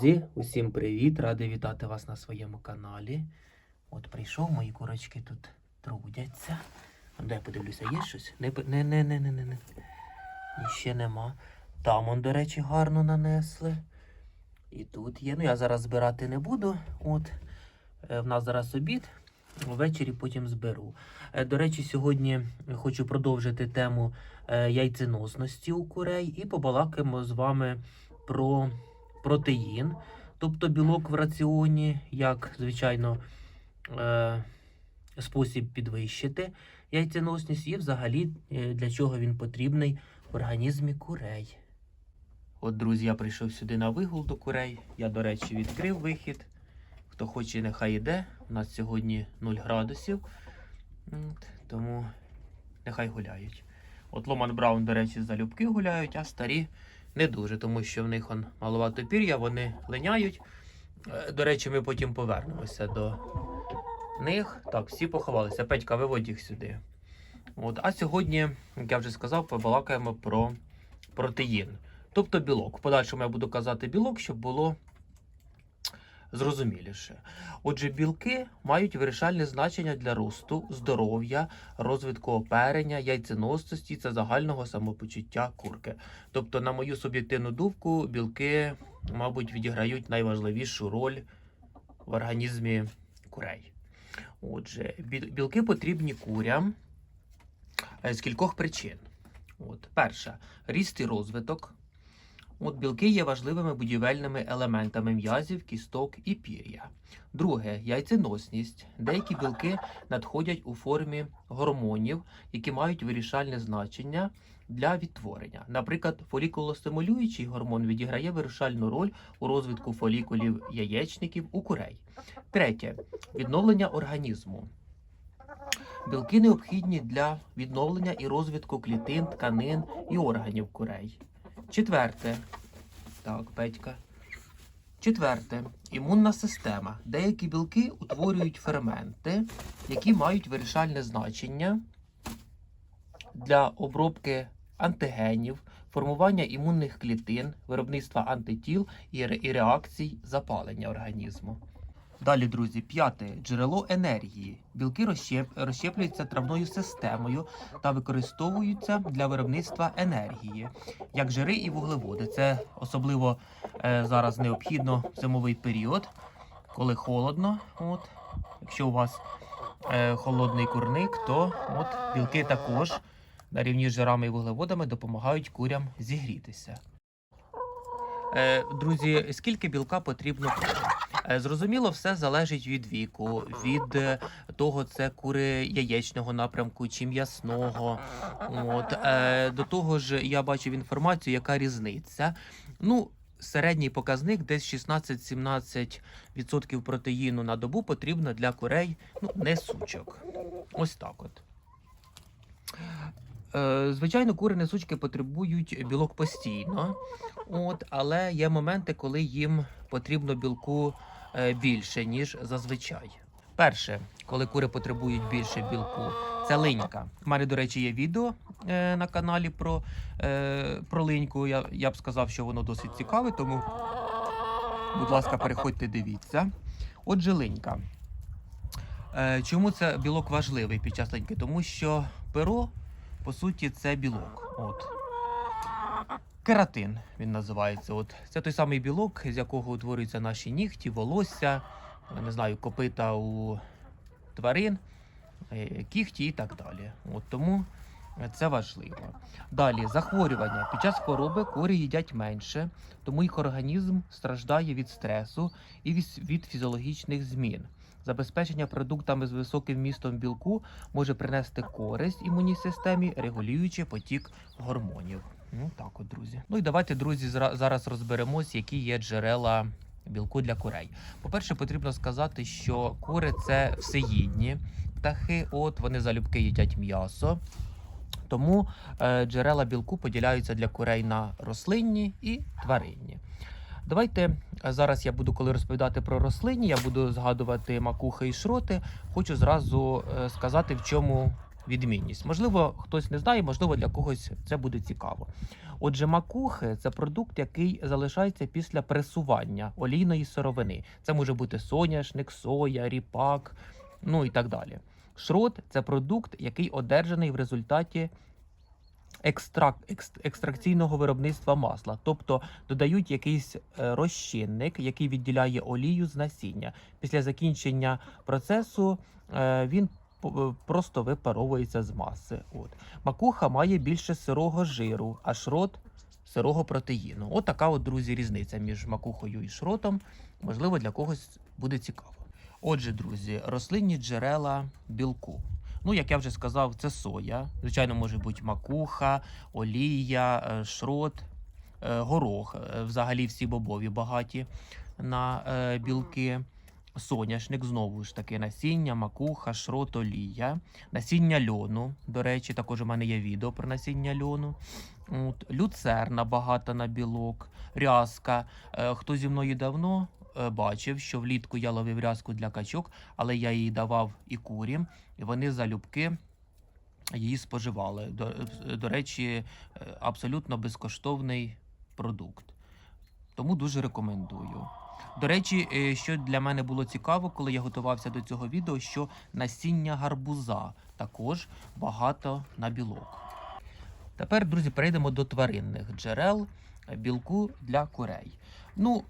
Друзі, усім привіт! Радий вітати вас на своєму каналі. От прийшов, мої курочки тут трудяться. Де я подивлюся, є щось? Не-не-не-не-не. не, не. Ще нема. Там он, до речі, гарно нанесли. І тут є. Ну, я зараз збирати не буду. От. Е, В нас зараз обід. Ввечері потім зберу. Е, До речі, сьогодні хочу продовжити тему е, яйценосності у курей і побалакаємо з вами про протеїн, тобто білок в раціоні, як, звичайно, е, спосіб підвищити яйценосність і взагалі е, для чого він потрібний в організмі курей. От, друзі, я прийшов сюди на вигул до курей. Я, до речі, відкрив вихід. Хто хоче, нехай йде. У нас сьогодні 0 градусів. Тому нехай гуляють. От Ломан Браун, до речі, залюбки гуляють, а старі не дуже, тому що в них он маловато пір'я, вони линяють. Е, До речі, ми потім повернемося до них. Так, всі поховалися. Петька, виводь їх сюди. От, а сьогодні, як я вже сказав, побалакаємо про протеїн, тобто білок. В подальшому я буду казати білок, щоб було зрозуміліше. Отже, білки мають вирішальне значення для росту, здоров'я, розвитку оперення, яйценосності та загального самопочуття курки. Тобто, на мою суб'єктивну думку, білки, мабуть, відіграють найважливішу роль в організмі курей. Отже, білки потрібні курям е, з кількох причин. От, перша ріст і розвиток. От білки є важливими будівельними елементами м'язів, кісток і пір'я. Друге яйценосність. Деякі білки надходять у формі гормонів, які мають вирішальне значення для відтворення. Наприклад, фолікулостимулюючий гормон відіграє вирішальну роль у розвитку фолікулів яєчників у курей. Третє відновлення організму. Білки необхідні для відновлення і розвитку клітин, тканин і органів курей. Четверте. Так, Петька. Четверте. Імунна система. Деякі білки утворюють ферменти, які мають вирішальне значення для обробки антигенів, формування імунних клітин, виробництва антитіл і реакцій запалення організму. Далі, друзі, п'яте джерело енергії. Білки розщеп... розщеплюються травною системою та використовуються для виробництва енергії, як жири і вуглеводи. Це особливо е, зараз необхідно в зимовий період, коли холодно. От, якщо у вас е, холодний курник, то от білки також на рівні з жирами і вуглеводами допомагають курям зігрітися. Е, друзі, скільки білка потрібно Зрозуміло, все залежить від віку, від е, того, це кури яєчного напрямку чи м'ясного. От е, до того ж, я бачив інформацію, яка різниця. Ну, середній показник десь 16-17% протеїну на добу потрібно для курей ну, несучок. Ось так от. Е, Звичайно, кури несучки потребують білок постійно, от, але є моменти, коли їм потрібно білку е, більше, ніж зазвичай. Перше, коли кури потребують більше білку, це линька. У мене, до речі, є відео е, на каналі про, е, про линьку. Я, я б сказав, що воно досить цікаве, тому, будь ласка, переходьте, дивіться. Отже, линька. Е, чому це білок важливий під час линьки? Тому що перо, по суті, це білок. От. Кератин він називається. От. Це той самий білок, з якого утворюються наші нігті, волосся, не знаю, копита у тварин, е, кігті і так далі. От тому це важливо. Далі захворювання. Під час хвороби кури їдять менше, тому їх організм страждає від стресу і від, фізіологічних змін. Забезпечення продуктами з високим вмістом білку може принести користь імунній системі, регулюючи потік гормонів. Ну так от, друзі. Ну і давайте, друзі, зараз розберемось, які є джерела білку для курей. По-перше, потрібно сказати, що кури це всеїдні птахи, от вони залюбки їдять м'ясо. Тому е, джерела білку поділяються для курей на рослинні і тваринні. Давайте е, зараз я буду, коли розповідати про рослинні, я буду згадувати макухи і шроти. Хочу зразу е, сказати, в чому відмінність. Можливо, хтось не знає, можливо, для когось це буде цікаво. Отже, макухи це продукт, який залишається після пресування олійної сировини. Це може бути соняшник, соя, ріпак, ну і так далі. Шрот це продукт, який одержаний в результаті екстрак, екстракційного виробництва масла, тобто додають якийсь е, розчинник, який відділяє олію з насіння. Після закінчення процесу е, він просто випаровується з маси. От. Макуха має більше сирого жиру, а шрот сирого протеїну. От така от, друзі, різниця між макухою і шротом. Можливо, для когось буде цікаво. Отже, друзі, рослинні джерела білку. Ну, як я вже сказав, це соя. Звичайно, може бути макуха, олія, е, шрот, е, горох. Е, Взагалі всі бобові багаті на е, білки. Соняшник, знову ж таки, насіння, макуха, шрот, олія, насіння льону. До речі, також у мене є відео про насіння льону. От, люцерна багата на білок, рязка. Е, хто зі мною давно е, бачив, що влітку я ловив рязку для качок, але я її давав і курям, і вони залюбки її споживали. До, до речі, е, абсолютно безкоштовний продукт. Тому дуже рекомендую. До речі, е, що для мене було цікаво, коли я готувався до цього відео, що насіння гарбуза також багато на білок. Тепер, друзі, перейдемо до тваринних джерел білку для курей. Ну,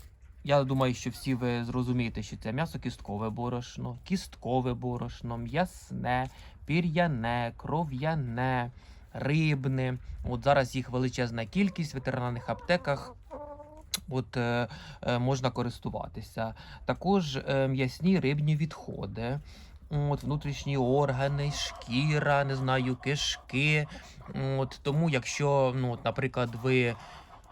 я думаю, що всі ви зрозумієте, що це м'ясо-кісткове борошно, кісткове борошно, м'ясне, пір'яне, кров'яне, рибне. От зараз їх величезна кількість в ветеринарних аптеках. От е, е, можна користуватися. Також е, м'ясні рибні відходи. От, внутрішні органи, шкіра, не знаю, кишки. От, тому, якщо, ну, от, наприклад, ви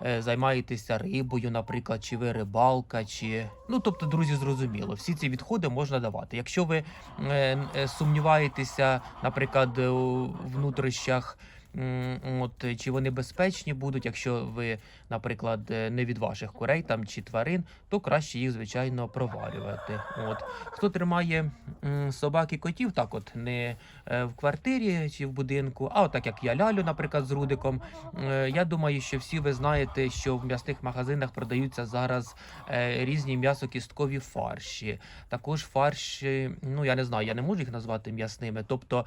е, займаєтеся рибою, наприклад, чи ви рибалка, чи. Ну, тобто, друзі, зрозуміло, всі ці відходи можна давати. Якщо ви е, сумніваєтеся, наприклад, у внутрішнях. От, чи вони безпечні будуть, якщо ви, наприклад, е, не від ваших курей там чи тварин, то краще їх, звичайно, проварювати. От. Хто тримає собак і котів, так от не е, в квартирі чи в будинку, а так як я лялю, наприклад, з Рудиком. Е, Я думаю, що всі ви знаєте, що в м'ясних магазинах продаються зараз е, різні м'ясокісткові фарші. Також фарші, ну я не знаю, я не можу їх назвати м'ясними. Тобто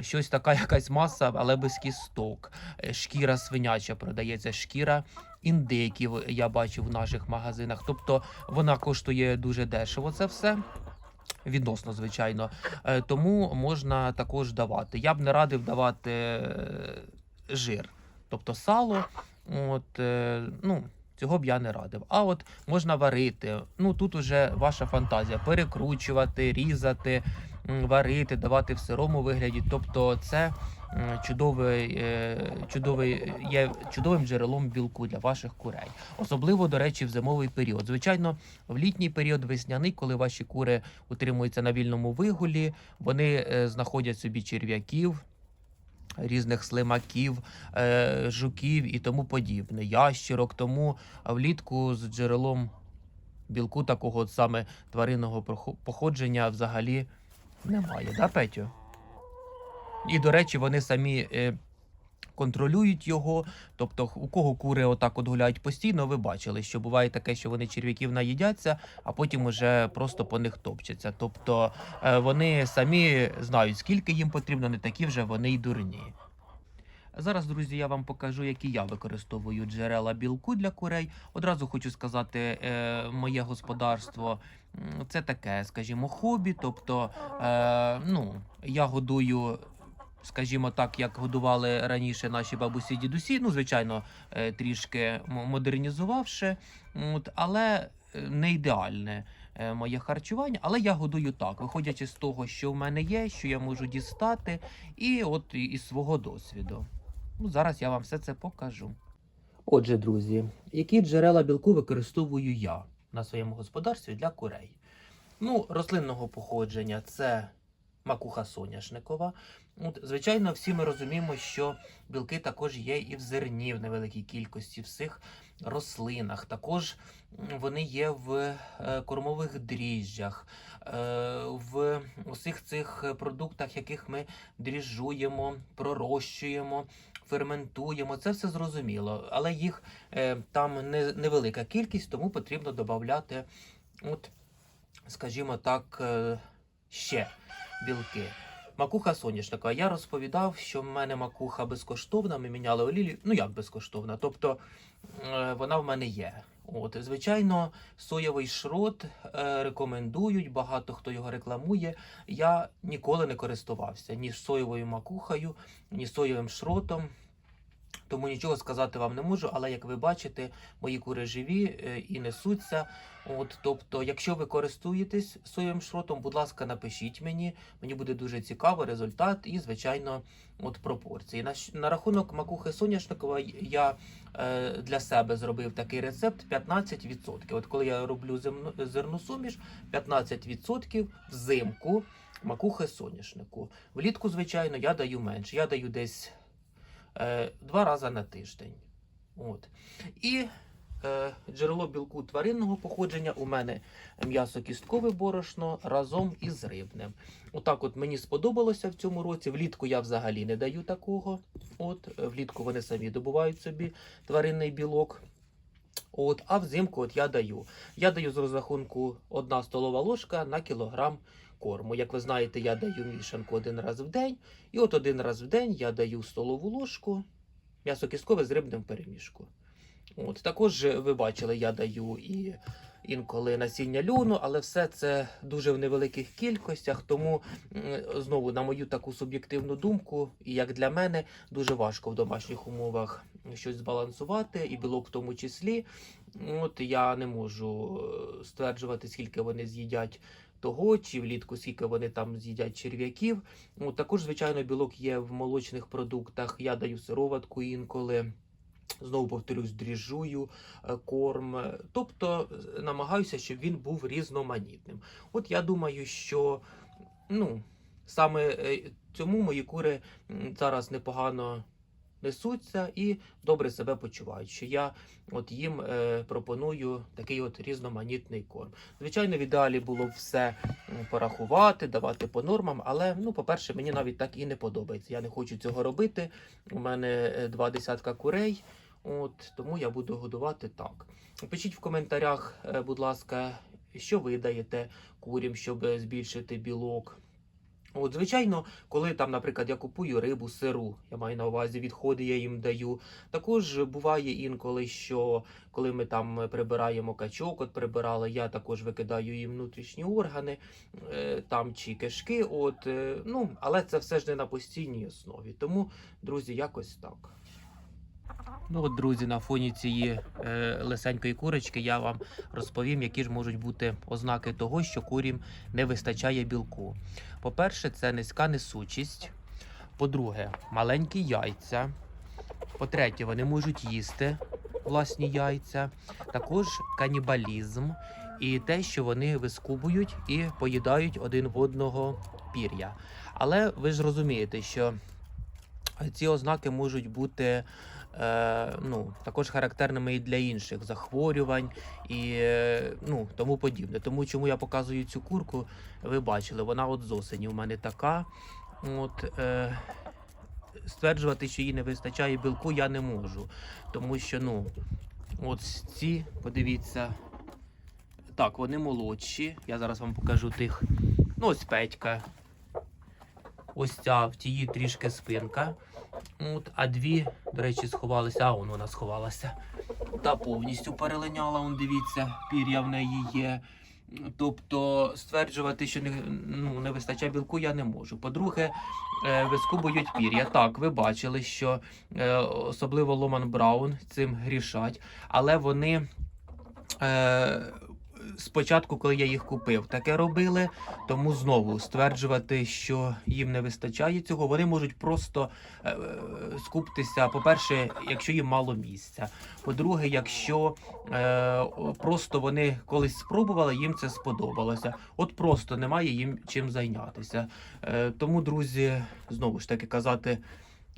щось така якась маса, але без кісток. Е, Шкіра свиняча продається, шкіра індиків я бачу в наших магазинах. Тобто вона коштує дуже дешево. Це все. Відносно, звичайно, Е, тому можна також давати. Я б не радив давати е, жир, тобто сало. От, ну, цього б я не радив. А от можна варити. Ну тут уже ваша фантазія: перекручувати, різати, варити, давати в сирому вигляді. Тобто, це чудовий, е, чудовий, є чудовим джерелом білку для ваших курей. Особливо, до речі, в зимовий період. Звичайно, в літній період весняний, коли ваші кури утримуються на вільному вигулі, вони е, знаходять собі черв'яків. Різних слимаків, е, жуків і тому подібне, ящерок. Тому влітку з джерелом білку такого саме тваринного походження взагалі немає, да, Петю? І, до речі, вони самі е, контролюють його. Тобто, у кого кури отак от гуляють постійно, ви бачили, що буває таке, що вони черв'яків наїдяться, а потім уже просто по них топчаться. Тобто е, вони самі знають, скільки їм потрібно, не такі вже вони й дурні. Зараз, друзі, я вам покажу, які я використовую джерела білку для курей. Одразу хочу сказати, е, моє господарство це таке, скажімо, хобі. Тобто, е, ну, я годую. Скажімо так, як годували раніше наші бабусі дідусі, ну звичайно, е, трішки модернізувавши, але не ідеальне моє харчування. Але я годую так, виходячи з того, що в мене є, що я можу дістати, і от із свого досвіду. Ну, зараз я вам все це покажу. Отже, друзі, які джерела білку використовую я на своєму господарстві для курей? Ну, рослинного походження це макуха соняшникова. От, звичайно, всі ми розуміємо, що білки також є і в зерні в невеликій кількості, в всіх рослинах. Також вони є в е, кормових дріжджах, е, в усіх цих продуктах, яких ми дріжджуємо, пророщуємо, ферментуємо. Це все зрозуміло, але їх е, там не, невелика кількість, тому потрібно додати, от, скажімо так, е, ще білки. Макуха соняшника. Я розповідав, що в мене макуха безкоштовна. Ми міняли олію. Ну як безкоштовна? Тобто е, вона в мене є. От, звичайно, соєвий шрот е, рекомендують, багато хто його рекламує. Я ніколи не користувався ні соєвою макухою, ні соєвим шротом. Тому нічого сказати вам не можу, але як ви бачите, мої кури живі е, і несуться. От, тобто, якщо ви користуєтесь соєвим шротом, будь ласка, напишіть мені. Мені буде дуже цікаво результат і, звичайно, от пропорції. На, на рахунок макухи соняшникова я е, для себе зробив такий рецепт 15%. От коли я роблю земну, зерну суміш, 15% взимку макухи соняшнику. Влітку, звичайно, я даю менше. Я даю десь два рази на тиждень. От. І е, джерело білку тваринного походження у мене м'ясо кісткове борошно разом із рибним. Отак от мені сподобалося в цьому році. Влітку я взагалі не даю такого. От, е, влітку вони самі добувають собі тваринний білок. От, а взимку от я даю. Я даю з розрахунку 1 столова ложка на кілограм корму. Як ви знаєте, я даю мішанку один раз в день. І от один раз в день я даю столову ложку м'ясо кісткове з рибним перемішку. От, також ви бачили, я даю і інколи насіння льону, але все це дуже в невеликих кількостях. Тому знову, на мою таку суб'єктивну думку, і як для мене, дуже важко в домашніх умовах щось збалансувати, і білок в тому числі. От я не можу е, стверджувати, скільки вони з'їдять того, чи влітку скільки вони там з'їдять черв'яків. Ну, також, звичайно, білок є в молочних продуктах. Я даю сироватку інколи. Знову повторюсь, дріжджую е, корм. Тобто е, намагаюся, щоб він був різноманітним. От я думаю, що ну, саме е, цьому мої кури зараз непогано несуться і добре себе почувають. Що я от їм е, пропоную такий от різноманітний корм. Звичайно, в ідеалі було б все порахувати, давати по нормам, але ну, по-перше, мені навіть так і не подобається. Я не хочу цього робити. У мене е, два десятка курей. От тому я буду годувати так. Пишіть в коментарях, е, будь ласка, що ви даєте курям, щоб збільшити білок. От, звичайно, коли там, наприклад, я купую рибу сиру, я маю на увазі відходи, я їм даю. Також буває інколи, що коли ми там прибираємо качок, от прибирали, я також викидаю їм внутрішні органи, е, там чи кишки. От, е, ну, але це все ж не на постійній основі. Тому, друзі, якось так. Ну от, друзі, на фоні цієї е, лисенької курочки я вам розповім, які ж можуть бути ознаки того, що курям не вистачає білку. По-перше, це низька несучість. По-друге, маленькі яйця. По-третє, вони можуть їсти власні яйця. Також канібалізм і те, що вони вискубують і поїдають один в одного пір'я. Але ви ж розумієте, що ці ознаки можуть бути е, ну, також характерними і для інших захворювань і е, ну, тому подібне. Тому чому я показую цю курку, ви бачили, вона от з осені у мене така. От, е, стверджувати, що їй не вистачає білку, я не можу. Тому що, ну, от ці, подивіться, так, вони молодші. Я зараз вам покажу тих. Ну, ось Петька. Ось ця в тії трішки спинка. От, а дві, до речі, сховалися. А он вона сховалася. Та повністю перелиняла, он дивіться, пір'я в неї є. Тобто стверджувати, що не, ну, не вистачає білку, я не можу. По-друге, е, вискубують пір'я. Так, ви бачили, що е, особливо Ломан Браун цим грішать, але вони. Е, спочатку, коли я їх купив, таке робили. Тому знову стверджувати, що їм не вистачає цього, вони можуть просто е, е, скуптися. По-перше, якщо їм мало місця. По-друге, якщо е, просто вони колись спробували, їм це сподобалося. От просто немає їм чим зайнятися. Е, тому, друзі, знову ж таки казати.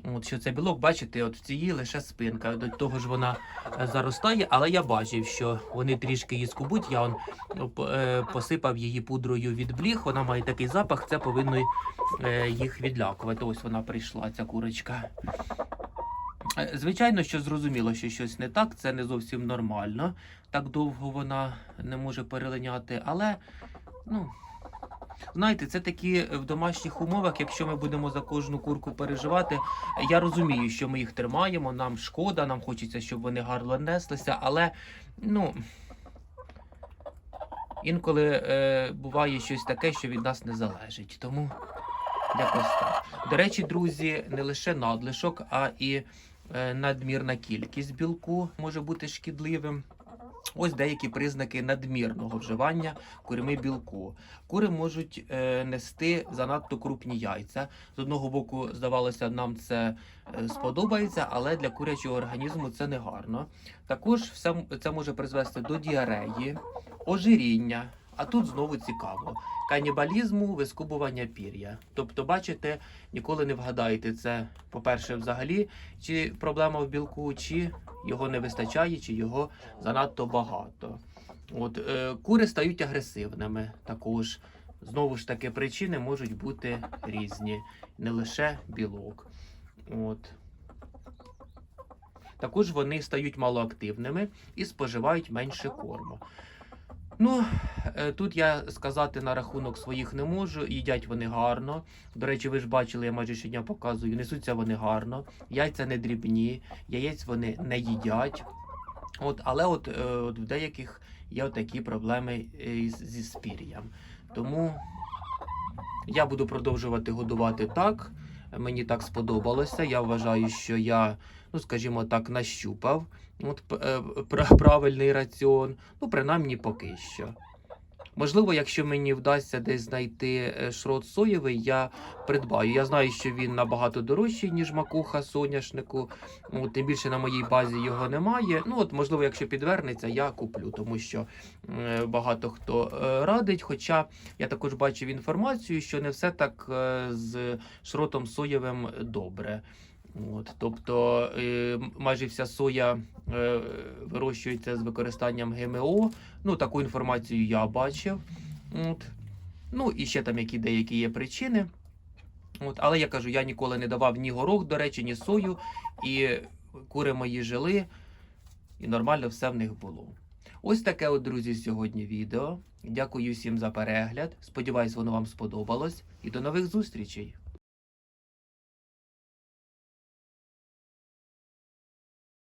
От що це білок, бачите, от в цій лише спинка. До того ж вона е, заростає, але я бачив, що вони трішки її скубуть. Я он п- е, посипав її пудрою від бліх. Вона має такий запах, це повинно е, їх відлякувати. Ось вона прийшла, ця курочка. Е, Звичайно, що зрозуміло, що щось не так, це не зовсім нормально. Так довго вона не може перелиняти, але ну. Знаєте, це такі е, в домашніх умовах, якщо ми будемо за кожну курку переживати. Я розумію, що ми їх тримаємо, нам шкода, нам хочеться, щоб вони гарно неслися, але ну. Інколи е, буває щось таке, що від нас не залежить. Тому якось так. До речі, друзі, не лише надлишок, а і е, надмірна кількість білку може бути шкідливим. Ось деякі признаки надмірного вживання курми білку. Кури можуть е, нести занадто крупні яйця. З одного боку, здавалося, нам це е, сподобається, але для курячого організму це не гарно. Також все це може призвести до діареї, ожиріння. А тут знову цікаво: канібалізму, вискубування пір'я. Тобто, бачите, ніколи не вгадаєте, це, по-перше, взагалі, чи проблема в білку, чи його не вистачає, чи його занадто багато. От, е, кури стають агресивними також. Знову ж таки, причини можуть бути різні, не лише білок. От. Також вони стають малоактивними і споживають менше корму. Ну, е, тут я сказати на рахунок своїх не можу. Їдять вони гарно. До речі, ви ж бачили, я майже щодня показую. Несуться вони гарно. Яйця не дрібні, яєць вони не їдять. От, але от, е, от в деяких є такі проблеми е, зі спір'ям. Тому я буду продовжувати годувати так. Мені так сподобалося. Я вважаю, що я, ну скажімо так, нащупав от, е, правильний раціон. Ну, принаймні поки що. Можливо, якщо мені вдасться десь знайти е, шрот соєвий, я придбаю. Я знаю, що він набагато дорожчий, ніж макуха соняшнику. Ну, тим більше на моїй базі його немає. Ну, от, можливо, якщо підвернеться, я куплю, тому що е, багато хто е, радить. Хоча я також бачив інформацію, що не все так з шротом соєвим добре. От, тобто е, майже вся соя е, вирощується з використанням ГМО. Ну, таку інформацію я бачив. От. Ну, і ще там які деякі є причини. От, але я кажу, я ніколи не давав ні горох, до речі, ні сою. І кури мої жили, і нормально все в них було. Ось таке, от, друзі, сьогодні відео. Дякую всім за перегляд. Сподіваюсь, воно вам сподобалось. І до нових зустрічей!